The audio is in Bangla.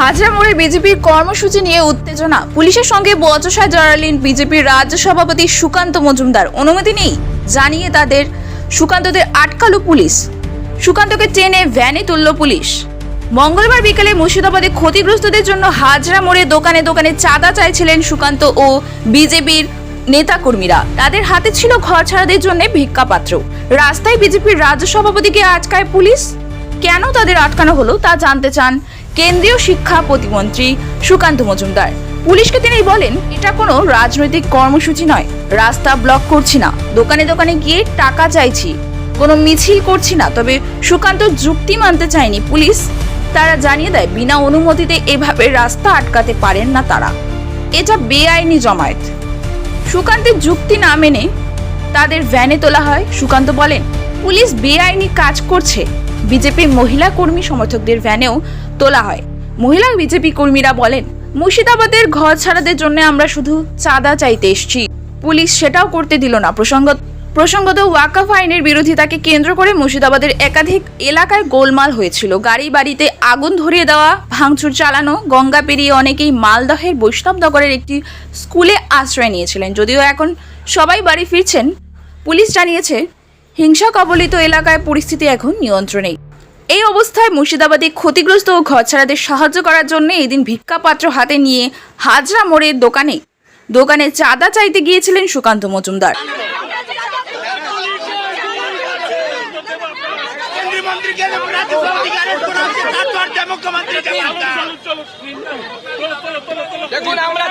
হাজরা মোড়ে বিজেপির কর্মসূচি নিয়ে উত্তেজনা। পুলিশের সঙ্গে বচসায় জড়ালেন বিজেপির রাজ্য সভাপতি সুকান্ত মজুমদার। অনুমতি নেই জানিয়ে তাদের, সুকান্তদের আটকালো পুলিশ। সুকান্তকে টেনে ভ্যানে তুলল পুলিশ। মঙ্গলবার বিকেলে মুর্শিদাবাদে ক্ষতিগ্রস্তদের জন্য হাজরা মোড়ে দোকানে দোকানে চাঁদা চাইছিলেন সুকান্ত ও বিজেপির নেতাকর্মীরা। তাদের হাতে ছিল ঘর ছাড়াদের জন্য ভিক্ষাপাত্র। রাস্তায় বিজেপির রাজ্য সভাপতিকে আটকায় পুলিশ? কেন তাদের আটকানো হলো তা জানতে চান কেন্দ্রীয় শিক্ষা প্রতিমন্ত্রী সুকান্ত মজুমদার। পুলিশকে তিনি বলেন, এটা কোনো রাজনৈতিক কর্মসূচি নয়। রাস্তা ব্লক করছি না। দোকানে দোকানে গিয়ে টাকা চাইছি। কোনো মিছিল করছি না। তবে সুকান্ত যুক্তি মানতে চায়নি পুলিশ। তারা জানিয়ে দেয়, বিনা অনুমতিতে এভাবে রাস্তা আটকাতে পারেন না তারা। এটা বেআইনি জমায়েত। সুকান্তের যুক্তি না মেনে তাদের ভ্যানে তোলা হয়। সুকান্ত বলেন, পুলিশ বেআইনি কাজ করছে। বিজেপির মহিলা কর্মী সমর্থকদের ভ্যানেও তোলা হয়। মহিলা বিজেপি কর্মীরা বলেন, মুর্শিদাবাদের ঘর ছাড়াদের জন্য আমরা শুধু চাঁদা চাইতে এসেছি। পুলিশ সেটাও করতে দিল না। প্রসঙ্গ প্রসঙ্গত ওয়াকাফ আইনের বিরোধিতাকে কেন্দ্র করে মুর্শিদাবাদের একাধিক এলাকায় গোলমাল হয়েছিল। গাড়ি বাড়িতে আগুন ধরিয়ে দেওয়া, ভাঙচুর চালানো, গঙ্গা পেরিয়ে অনেকেই মালদহের বৈষ্ণবনগরের একটি স্কুলে আশ্রয় নিয়েছিলেন। যদিও এখন সবাই বাড়ি ফিরছেন, পুলিশ জানিয়েছে হিংসা কবলিত এলাকায় পরিস্থিতি এখন নিয়ন্ত্রণে এই অবস্থায় মুর্শিদাবাদে ক্ষতিগ্রস্ত ও ঘরছাড়াদের সাহায্য করার জন্য এদিন ভিক্ষাপাত্র হাতে নিয়ে হাজরা মোড়ের দোকানে দোকানে চাঁদা চাইতে গিয়েছিলেন সুকান্ত মজুমদার। দেখুন, আমরা